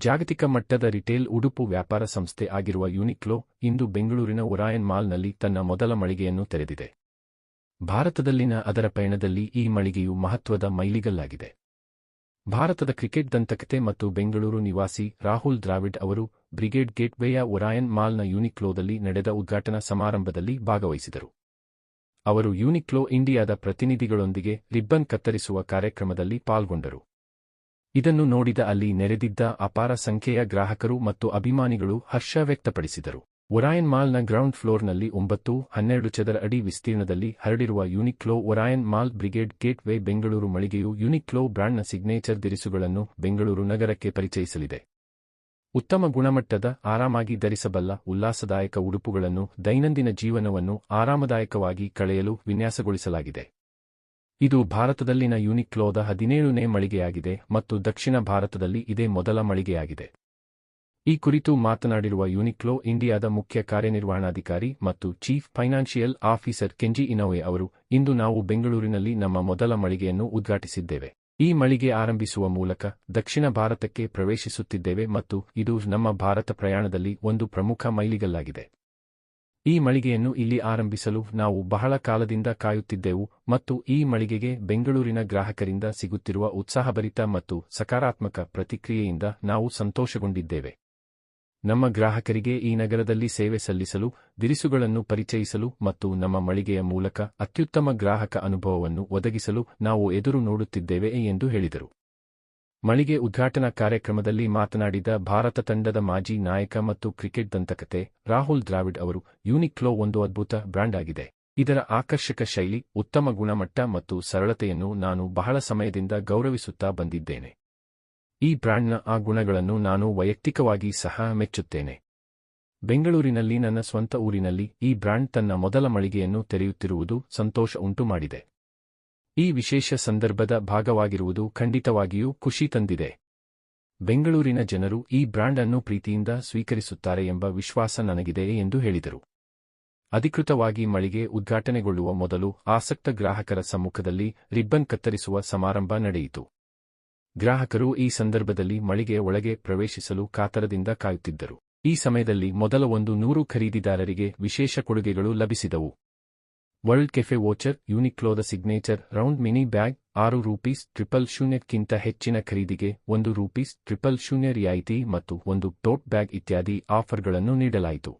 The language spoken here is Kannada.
ಜಾಗತಿಕ ಮಟ್ಟದ ರಿಟೇಲ್ ಉಡುಪು ವ್ಯಾಪಾರ ಸಂಸ್ಥೆ ಆಗಿರುವ ಯುನಿಕ್ಲೋ ಇಂದು ಬೆಂಗಳೂರಿನ ಒರಾಯನ್ ಮಾಲ್ನಲ್ಲಿ ತನ್ನ ಮೊದಲ ಮಳಿಗೆಯನ್ನು ತೆರೆದಿದೆ. ಭಾರತದಲ್ಲಿನ ಅದರ ಪಯಣದಲ್ಲಿ ಈ ಮಳಿಗೆಯು ಮಹತ್ವದ ಮೈಲಿಗಲ್ಲಾಗಿದೆ. ಭಾರತದ ಕ್ರಿಕೆಟ್ ದಂತಕತೆ ಮತ್ತು ಬೆಂಗಳೂರು ನಿವಾಸಿ ರಾಹುಲ್ ದ್ರಾವಿಡ್ ಅವರು ಬ್ರಿಗೇಡ್ ಗೇಟ್ವೇಯ ಒರಾಯನ್ ಮಾಲ್ನ ಯುನಿಕ್ಲೋದಲ್ಲಿ ನಡೆದ ಉದ್ಘಾಟನಾ ಸಮಾರಂಭದಲ್ಲಿ ಭಾಗವಹಿಸಿದರು. ಅವರು ಯುನಿಕ್ಲೋ ಇಂಡಿಯಾದ ಪ್ರತಿನಿಧಿಗಳೊಂದಿಗೆ ರಿಬ್ಬನ್ ಕತ್ತರಿಸುವ ಕಾರ್ಯಕ್ರಮದಲ್ಲಿ ಪಾಲ್ಗೊಂಡರು. ಇದನ್ನು ನೋಡಿದ ಅಲ್ಲಿ ನೆರೆದಿದ್ದ ಅಪಾರ ಸಂಖ್ಯೆಯ ಗ್ರಾಹಕರು ಮತ್ತು ಅಭಿಮಾನಿಗಳು ಹರ್ಷ ವ್ಯಕ್ತಪಡಿಸಿದರು. ಒರಾಯನ್ ಮಾಲ್ನ ಗ್ರೌಂಡ್ ಫ್ಲೋರ್ನಲ್ಲಿ ಒಂಬತ್ತು, ಹನ್ನೆರಡು ಚದರ ಅಡಿ ವಿಸ್ತೀರ್ಣದಲ್ಲಿ ಹರಡಿರುವ Uniqlo Orion mall Brigade gateway Bengaluru ಮಳಿಗೆಯು Uniqlo ಬ್ರಾಂಡ್ನ ಸಿಗ್ನೇಚರ್ ದಿರಿಸುಗಳನ್ನು ಬೆಂಗಳೂರು ನಗರಕ್ಕೆ ಪರಿಚಯಿಸಲಿದೆ. ಉತ್ತಮ ಗುಣಮಟ್ಟದ, ಆರಾಮಾಗಿ ಧರಿಸಬಲ್ಲ, ಉಲ್ಲಾಸದಾಯಕ ಉಡುಪುಗಳನ್ನು ದೈನಂದಿನ ಜೀವನವನ್ನು ಆರಾಮದಾಯಕವಾಗಿ ಕಳೆಯಲು ವಿನ್ಯಾಸಗೊಳಿಸಲಾಗಿದೆ. ಇದು ಭಾರತದಲ್ಲಿನ ಯುನಿಕ್ಲೋದ ಹದಿನೇಳನೇ ಮಳಿಗೆಯಾಗಿದೆ ಮತ್ತು ದಕ್ಷಿಣ ಭಾರತದಲ್ಲಿ ಇದೇ ಮೊದಲ ಮಳಿಗೆಯಾಗಿದೆ. ಈ ಕುರಿತು ಮಾತನಾಡಿರುವ ಯುನಿಕ್ಲೋ ಇಂಡಿಯಾದ ಮುಖ್ಯ ಕಾರ್ಯನಿರ್ವಹಣಾಧಿಕಾರಿ ಮತ್ತು chief financial officer Kenji Inoue ಅವರು, ಇಂದು ನಾವು ಬೆಂಗಳೂರಿನಲ್ಲಿ ನಮ್ಮ ಮೊದಲ ಮಳಿಗೆಯನ್ನು ಉದ್ಘಾಟಿಸಿದ್ದೇವೆ. ಈ ಮಳಿಗೆ ಆರಂಭಿಸುವ ಮೂಲಕ ದಕ್ಷಿಣ ಭಾರತಕ್ಕೆ ಪ್ರವೇಶಿಸುತ್ತಿದ್ದೇವೆ ಮತ್ತು ಇದು ನಮ್ಮ ಭಾರತ ಪ್ರಯಾಣದಲ್ಲಿ ಒಂದು ಪ್ರಮುಖ ಮೈಲಿಗಲ್ಲಾಗಿದೆ. ಈ ಮಳಿಗೆಯನ್ನು ಇಲ್ಲಿ ಆರಂಭಿಸಲು ನಾವು ಬಹಳ ಕಾಲದಿಂದ ಕಾಯುತ್ತಿದ್ದೆವು ಮತ್ತು ಈ ಮಳಿಗೆಗೆ ಬೆಂಗಳೂರಿನ ಗ್ರಾಹಕರಿಂದ ಸಿಗುತ್ತಿರುವ ಉತ್ಸಾಹಭರಿತ ಮತ್ತು ಸಕಾರಾತ್ಮಕ ಪ್ರತಿಕ್ರಿಯೆಯಿಂದ ನಾವು ಸಂತೋಷಗೊಂಡಿದ್ದೇವೆ. ನಮ್ಮ ಗ್ರಾಹಕರಿಗೆ ಈ ನಗರದಲ್ಲಿ ಸೇವೆ ಸಲ್ಲಿಸಲು ದಿರಿಸುಗಳನ್ನು ಪರಿಚಯಿಸಲು ಮತ್ತು ನಮ್ಮ ಮಳಿಗೆಯ ಮೂಲಕ ಅತ್ಯುತ್ತಮ ಗ್ರಾಹಕ ಅನುಭವವನ್ನು ಒದಗಿಸಲು ನಾವು ಎದುರು ನೋಡುತ್ತಿದ್ದೇವೆ ಎಂದು ಹೇಳಿದರು. ಮಳಿಗೆ ಉದ್ಘಾಟನಾ ಕಾರ್ಯಕ್ರಮದಲ್ಲಿ ಮಾತನಾಡಿದ ಭಾರತ ತಂಡದ ಮಾಜಿ ನಾಯಕ ಮತ್ತು ಕ್ರಿಕೆಟ್ ದಂತಕತೆ ರಾಹುಲ್ ದ್ರಾವಿಡ್ ಅವರು ಯೂನಿಕ್ಲೋ ಒಂದು ಅದ್ಭುತ ಬ್ರ್ಯಾಂಡ್ ಆಗಿದೆ. ಇದರ ಆಕರ್ಷಕ ಶೈಲಿ, ಉತ್ತಮ ಗುಣಮಟ್ಟ ಮತ್ತು ಸರಳತೆಯನ್ನು ನಾನು ಬಹಳ ಸಮಯದಿಂದ ಗೌರವಿಸುತ್ತಾ ಬಂದಿದ್ದೇನೆ. ಈ ಬ್ರ್ಯಾಂಡ್ನ ಆ ಗುಣಗಳನ್ನು ನಾನು ವೈಯಕ್ತಿಕವಾಗಿ ಸಹ ಮೆಚ್ಚುತ್ತೇನೆ. ಬೆಂಗಳೂರಿನಲ್ಲಿ ನನ್ನ ಸ್ವಂತ ಊರಿನಲ್ಲಿ ಈ ಬ್ರ್ಯಾಂಡ್ ತನ್ನ ಮೊದಲ ಮಳಿಗೆಯನ್ನು ತೆರೆಯುತ್ತಿರುವುದು ಸಂತೋಷ ಉಂಟುಮಾಡಿದೆ. ಈ ವಿಶೇಷ ಸಂದರ್ಭದ ಭಾಗವಾಗಿರುವುದು ಖಂಡಿತವಾಗಿಯೂ ಖುಷಿ ತಂದಿದೆ. ಬೆಂಗಳೂರಿನ ಜನರು ಈ ಬ್ರ್ಯಾಂಡ್ ಅನ್ನು ಪ್ರೀತಿಯಿಂದ ಸ್ವೀಕರಿಸುತ್ತಾರೆ ಎಂಬ ವಿಶ್ವಾಸ ನನಗಿದೆ ಎಂದು ಹೇಳಿದರು. ಅಧಿಕೃತವಾಗಿ ಮಳಿಗೆ ಉದ್ಘಾಟನೆಗೊಳ್ಳುವ ಮೊದಲು ಆಸಕ್ತ ಗ್ರಾಹಕರ ಸಮ್ಮುಖದಲ್ಲಿ ರಿಬ್ಬನ್ ಕತ್ತರಿಸುವ ಸಮಾರಂಭ ನಡೆಯಿತು. ಗ್ರಾಹಕರು ಈ ಸಂದರ್ಭದಲ್ಲಿ ಮಳಿಗೆ ಒಳಗೆ ಪ್ರವೇಶಿಸಲು ಕಾತರದಿಂದ ಕಾಯುತ್ತಿದ್ದರು. ಈ ಸಮಯದಲ್ಲಿ ಮೊದಲ ಒಂದು ನೂರು ಖರೀದಿದಾರರಿಗೆ ವಿಶೇಷ ಕೊಡುಗೆಗಳು ಲಭಿಸಿದವು. ವರ್ಲ್ಡ್ ಕೆಫೆ ವೋಚರ್ ಯೂನಿಕ್ಲೋದ ಸಿಗ್ನೇಚರ್ ರೌಂಡ್ ಮಿನಿ ಬ್ಯಾಗ್ ಆರು ರೂಪೀಸ್ ಟ್ರಿಪಲ್ ಶೂನ್ಯಕ್ಕಿಂತ ಹೆಚ್ಚಿನ ಖರೀದಿಗೆ ಒಂದು ರೂಪೀಸ್ ಟ್ರಿಪಲ್ ಶೂನ್ಯ ರಿಯಾಯಿತಿ ಮತ್ತು ಒಂದು ಟೋಟ್ ಬ್ಯಾಗ್ ಇತ್ಯಾದಿ ಆಫರ್ಗಳನ್ನು ನೀಡಲಾಯಿತು.